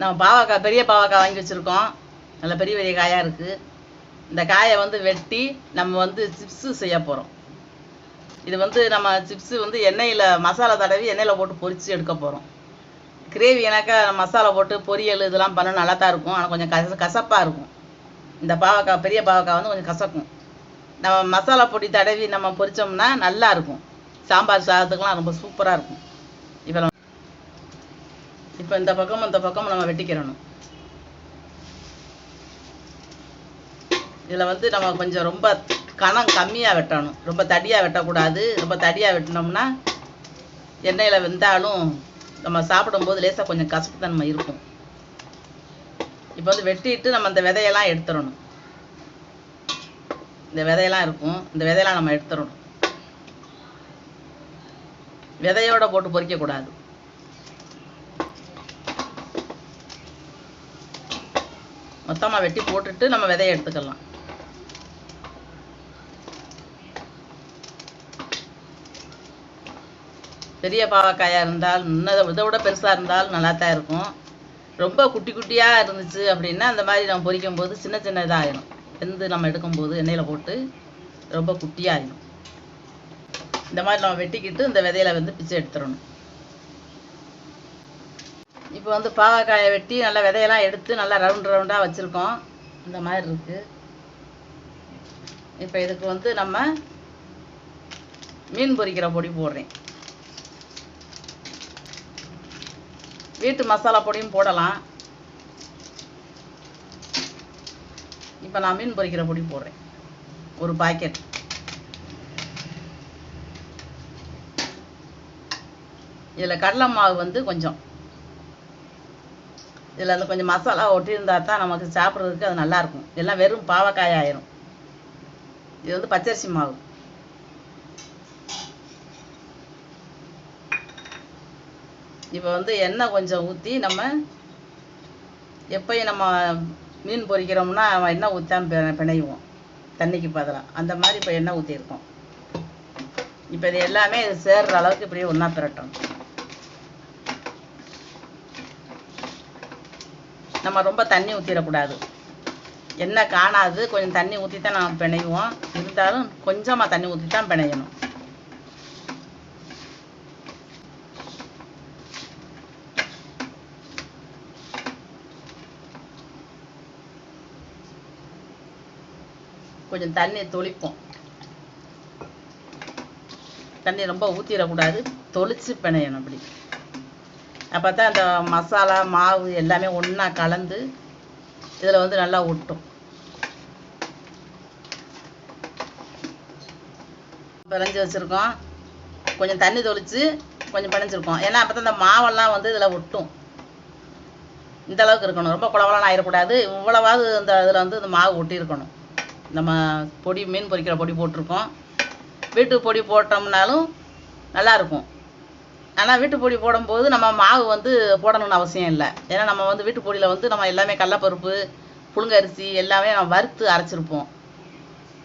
நம்ம பாவக்காய் பெரிய பாவக்காய் வாங்கி வச்சுருக்கோம். நல்ல பெரிய பெரிய காயாக இருக்குது இந்த காயை வந்து வெட்டி நம்ம வந்து சிப்ஸு செய்ய போகிறோம் இது வந்து நம்ம சிப்ஸு வந்து எண்ணெயில் மசாலா தடவி எண்ணெயில் போட்டு பொரித்து எடுக்க போகிறோம் கிரேவி ஏன்னாக்கா மசாலா போட்டு பொரியல் இதெல்லாம் பண்ண நல்லா தான் இருக்கும். ஆனால் கொஞ்சம் கச கசப்பாக இருக்கும். இந்த பாவக்காய் பெரிய பாவக்காய் வந்து கொஞ்சம் கசக்கும். நம்ம மசாலா பொடி தடவி நம்ம பொரிச்சோம்னா நல்லா இருக்கும். சாம்பார் சாதத்துக்கெலாம் ரொம்ப சூப்பராக இருக்கும். இப்போ இப்போ இந்த பக்கமும் இந்த பக்கமும் நம்ம வெட்டிக்கிறணும். இதில் வந்து நம்ம கொஞ்சம் ரொம்ப கணம் கம்மியாக வெட்டணும். ரொம்ப தடியாக வெட்டக்கூடாது. ரொம்ப தடியாக வெட்டினோம்னா எண்ணெயில் வெந்தாலும் நம்ம சாப்பிடும்போது லேசாக கொஞ்சம் கசப்பு தன்மை இருக்கும். இப்போ வந்து வெட்டிட்டு நம்ம இந்த விதையெல்லாம் எடுத்துடணும். இந்த விதையெல்லாம் இருக்கும். இந்த விதையெல்லாம் நம்ம எடுத்துடணும். விதையோட போட்டு பொறிக்கக்கூடாது. மொத்தமாக வெட்டி போட்டுட்டு நம்ம விதைய எடுத்துக்கலாம். பெரிய பாவக்காயாக இருந்தால் இன்னும் இதை விட பெருசாக இருந்தால் நல்லா தான் இருக்கும். ரொம்ப குட்டி குட்டியாக இருந்துச்சு அப்படின்னா அந்த மாதிரி நம்ம பொரிக்கும் போது சின்ன சின்ன இதாகிடும் வெந்து நம்ம எடுக்கும்போது எண்ணெயில் போட்டு ரொம்ப குட்டியாகிடும் இந்த மாதிரி நம்ம வெட்டிக்கிட்டு இந்த விதையில வந்து பிச்சை எடுத்துடணும். இப்போ வந்து பாவக்காயை வெட்டி நல்லா விதையெல்லாம் எடுத்து நல்லா ரவுண்ட் ரவுண்டாக வச்சுருக்கோம். இந்த மாதிரி இருக்குது இப்போ இதுக்கு வந்து நம்ம மீன் பொரிக்கிற பொடி போடுறேன். வீட்டு மசாலா பொடியும் போடலாம். இப்போ நான் மீன் பொரிக்கிற பொடி போடுறேன். ஒரு பாக்கெட் இதில் கடலை மாவு வந்து கொஞ்சம். இதில் அந்த கொஞ்சம் மசாலா ஒட்டியிருந்தா தான் நமக்கு சாப்பிட்றதுக்கு அது நல்லாயிருக்கும். எல்லாம் வெறும் பாவக்காய் ஆயிரும். இது வந்து பச்சரிசி மாவு. இப்போ வந்து எண்ணெய் கொஞ்சம் ஊற்றி நம்ம எப்பயும் நம்ம மீன் பொரிக்கிறோம்னா எண்ணெய் ஊற்றாம பிணை பிணையுவோம் தண்ணிக்கு பதிலாக அந்த மாதிரி இப்போ எண்ணெய் ஊற்றிருக்கோம் இப்போ இது எல்லாமே இது சேர்ற அளவுக்கு இப்படியே ஒன்றா பிரட்டணும். நம்ம ரொம்ப தண்ணி ஊற்றிடக்கூடாது எண்ணெய் காணாது கொஞ்சம் தண்ணி ஊற்றி தான் நம்ம பிணையுவோம் இருந்தாலும் கொஞ்சமாக தண்ணி ஊற்றி தான் பிணையணும். கொஞ்சம் தண்ணி தொளிப்போம். தண்ணி ரொம்ப ஊற்றிடக்கூடாது தொளிச்சு பிணையணும் அப்படி. அப்போ தான் அந்த மசாலா மாவு எல்லாமே ஒன்றா கலந்து இதில் வந்து நல்லா ஒட்டும். பிணைஞ்சு வச்சுருக்கோம். கொஞ்சம் தண்ணி தொளித்து கொஞ்சம் பிணைஞ்சிருக்கோம். ஏன்னா அப்போ தான் இந்த மாவெல்லாம் வந்து இதில் ஒட்டும். இந்த அளவுக்கு இருக்கணும். ரொம்ப குளவலாம் ஆயிடக்கூடாது இவ்வளவாவது இந்த இதில் வந்து இந்த மாவு ஒட்டியிருக்கணும். நம்ம பொடி மீன் பொரிக்கிற பொடி போட்டிருக்கோம். வீட்டு பொடி போட்டோம்னாலும் நல்லாயிருக்கும் ஆனால் வீட்டுப்பொடி போடும்போது நம்ம மாவு வந்து போடணும்னு அவசியம் இல்லை. ஏன்னா நம்ம வந்து வீட்டுப்பொடியில் வந்து நம்ம எல்லாமே கடலப்பருப்பு புழுங்கரிசி எல்லாமே நம்ம வறுத்து அரைச்சிருப்போம்.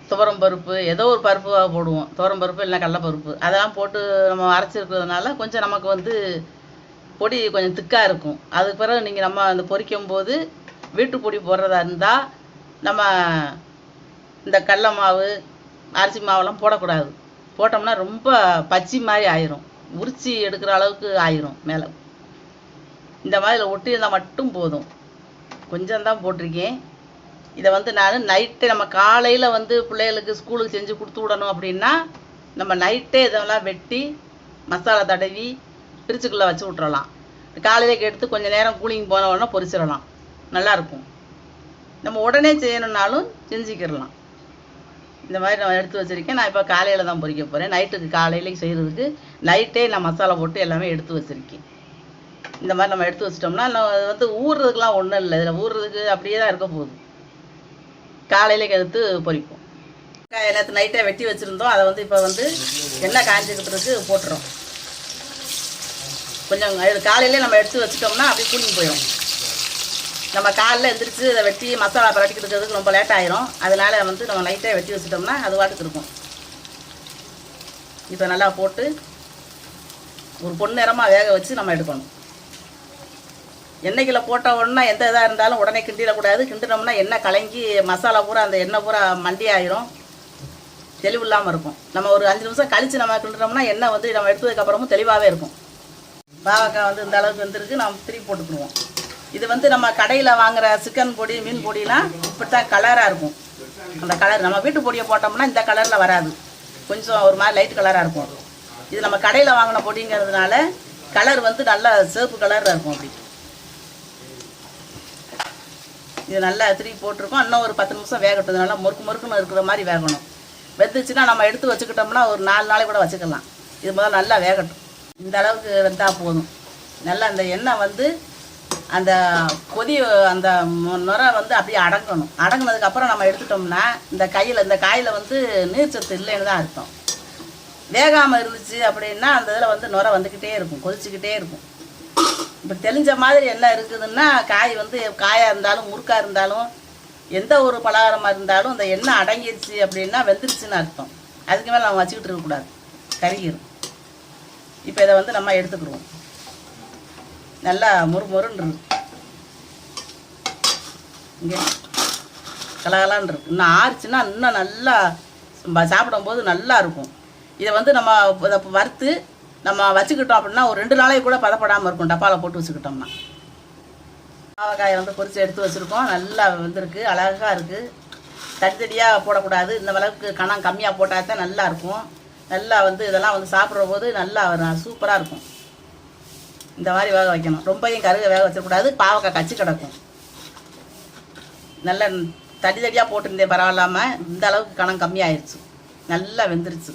துவரம் பருப்பு ஏதோ ஒரு பருப்பு போடுவோம். துவரம் பருப்பு இல்லைன்னா கடலப்பருப்பு. அதெல்லாம் போட்டு நம்ம அரைச்சிருக்கிறதுனால கொஞ்சம் நமக்கு வந்து பொடி கொஞ்சம் திக்காக இருக்கும். அதுக்கு பிறகு நீங்கள் நம்ம அந்த பொரிக்கும் போது வீட்டு பொடி போடுறதா இருந்தால் நம்ம இந்த கடல மாவு அரிசி மாவெல்லாம் போடக்கூடாது. போட்டோம்னா ரொம்ப பச்சி மாதிரி ஆயிரும். உரிச்சி எடுக்கிற அளவுக்கு ஆயிரும் மேலே. இந்த மாதிரி ஒட்டி இருந்தால் மட்டும் போதும். கொஞ்சம் தான் போட்டிருக்கேன். இதை வந்து நான் நைட்டே நம்ம காலையில் வந்து பிள்ளைகளுக்கு ஸ்கூலுக்கு செஞ்சு கொடுத்து விடணும் அப்படின்னா நம்ம நைட்டே இதெல்லாம் வெட்டி மசாலா தடவி ஃப்ரிட்ஜுக்குள்ளே வச்சு விட்றலாம் காலையில எடுத்து கொஞ்சம் நேரம் கூலிங் போன உடனே பொரிச்சிடலாம். நல்லாயிருக்கும் நம்ம உடனே செய்யணுன்னாலும் செஞ்சுக்கிடலாம். இந்த மாதிரி நான் எடுத்து வச்சுருக்கேன். நான் இப்போ காலையில் தான் பொரிக்க போகிறேன் நைட்டுக்கு காலையில செய்கிறதுக்கு நைட்டே நான் மசாலா போட்டு எல்லாமே எடுத்து வச்சுருக்கேன். இந்த மாதிரி நம்ம எடுத்து வச்சிட்டோம்னா நம்ம வந்து ஊறுறதுக்குலாம் ஒன்றும் இல்லை. இதில் ஊறுறதுக்கு அப்படியே தான் இருக்க போகுது. காலையில எடுத்து பொரிப்போம் காய் நேற்று நைட்டே வெட்டி வச்சுருந்தோம். அதை வந்து இப்போ வந்து எண்ணெய் காய்ஞ்சிக்கிறதுக்கு போட்டுறோம். கொஞ்சம் காலையிலே நம்ம எடுத்து வச்சிட்டோம்னா அப்படியே கூலிங் போயிடும் நம்ம காலைல எழுந்திரிச்சு இதை வெட்டி மசாலா பரட்டிக்கிட்டு இருக்கிறதுக்கு ரொம்ப லேட் ஆயிரும். அதனால வந்து நம்ம லைட்டாக வெட்டி வச்சுட்டோம்னா அது வாட்டுக்கு இருக்கும். இப்போ நல்லா போட்டு ஒரு பொன்னிறமாக வேக வச்சு நம்ம எடுக்கணும். எண்ணெய்க்குள்ள போட்ட உடனே எந்த இதாக இருந்தாலும் உடனே கிண்டிடக்கூடாது கிண்டினோம்னா எண்ணெய் கலங்கி மசாலா பூரா அந்த எண்ணெய் பூரா மண்டி ஆயிரும். தெளிவு இல்லாமல் இருக்கும். நம்ம ஒரு அஞ்சு நிமிஷம் கழித்து நம்ம கிண்டுனோம்னா எண்ணெய் வந்து நம்ம எடுத்ததுக்கப்புறமும் தெளிவாகவே இருக்கும். பாவக்காய் வந்து இந்த அளவுக்கு வந்துருக்கு. நம்ம திருப்பி போட்டுக்கிடுவோம். இது வந்து நம்ம கடையில் வாங்குற சிக்கன் பொடி மீன் பொடிலாம் இப்படி தான் கலராக இருக்கும். அந்த கலர் நம்ம வீட்டு பொடியை போட்டோம்னா இந்த கலரில் வராது. கொஞ்சம் ஒரு மாதிரி லைட் கலராக இருக்கும். இது நம்ம கடையில் வாங்கின பொடிங்கிறதுனால கலர் வந்து நல்லா சிவப்பு கலரில் இருக்கும் அப்படி. இது நல்லா திருப்பி போட்டிருக்கோம். இன்னும் ஒரு பத்து நிமிஷம் வேகட்டும் நல்லா முறுக்கு முறுக்குன்னு இருக்கிற மாதிரி வேகணும். வெந்துச்சுன்னா நம்ம எடுத்து வச்சுக்கிட்டோம்னா ஒரு நாலு நாளைக்கு கூட வச்சுக்கலாம். இது முதல்ல நல்லா வேகட்டும். இந்த அளவுக்கு வெந்தால் போதும். நல்லா அந்த எண்ணெய் வந்து அந்த கொதி அந்த நுரை வந்து அப்படியே அடங்கணும். அடங்கினதுக்கப்புறம் நம்ம எடுத்துட்டோம்னா இந்த கையில் இந்த காயில் வந்து நீர்ச்சத்து இல்லைன்னு தான் அர்த்தம். வேகாமல் இருந்துச்சு அப்படின்னா அந்த இதில் வந்து நுரை வந்துக்கிட்டே இருக்கும் கொதிச்சுக்கிட்டே இருக்கும். இப்போ தெளிஞ்ச மாதிரி என்ன இருக்குதுன்னா காய் வந்து காயாக இருந்தாலும் முறுக்காக இருந்தாலும் எந்த ஒரு பலகாரமாக இருந்தாலும் அந்த எண்ணெய் அடங்கிடுச்சு அப்படின்னா வெந்துருச்சுன்னு அர்த்தம். அதுக்கு மேலே நம்ம வச்சுக்கிட்டு இருக்கக்கூடாது. கருகிரும். இப்போ இதை வந்து நம்ம எடுத்துக்கிடுவோம். நல்லா முறு இருக்கு. இங்கே கலகலான்னு இருக்கு. இன்னும் ஆறுச்சுன்னா இன்னும் நல்லா சாப்பிடும்போது நல்லா இருக்கும். இதை வந்து நம்ம இதை வறுத்து நம்ம வச்சுக்கிட்டோம் அப்படின்னா ஒரு ரெண்டு நாளைக்கு கூட பதப்படாமல் இருக்கும். டப்பாவில் போட்டு வச்சுக்கிட்டோம்னா. பாவக்காயை வந்து பொரித்து எடுத்து வச்சுருக்கோம். நல்லா வந்திருக்கு. அழகாக இருக்குது தடித்தடியாக போடக்கூடாது. இந்த அளவுக்கு கணம் கம்மியாக போட்டால் தான் நல்லாயிருக்கும் நல்லா வந்து இதெல்லாம் வந்து சாப்பிட்ற போது நல்லா சூப்பராக இருக்கும். இந்த மாதிரி வேக வைக்கணும். ரொம்பையும் கருக வேக வச்சிடக்கூடாது. பாவக்காய் கச்சி கிடக்கும். நல்ல தடி தடியாக போட்டிருந்தேன் பரவாயில்லாமல் இந்த அளவுக்கு கணம் கம்மியாயிருச்சு. நல்லா வெந்துருச்சு.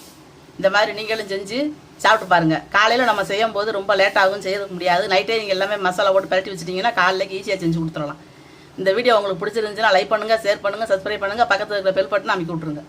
இந்த மாதிரி நீங்களும் செஞ்சு சாப்பிட்டு பாருங்கள் காலையில் நம்ம செய்யும் போது ரொம்ப லேட்டாகவும் செய்ய முடியாது. நைட்டே நீங்கள் எல்லாமே மசாலா போட்டு பரட்டி வச்சிட்டிங்கன்னா காலையில் ஈஸியாக செஞ்சு கொடுத்துடலாம். இந்த வீடியோ உங்களுக்கு பிடிச்சிருந்துச்சுன்னா லைக் பண்ணுங்கள் ஷேர் பண்ணுங்கள் சப்ஸ்கிரைப் பண்ணுங்கள் பக்கத்தில் இருக்கிற பெல் பட்டன் அமைக்கி விட்ருங்க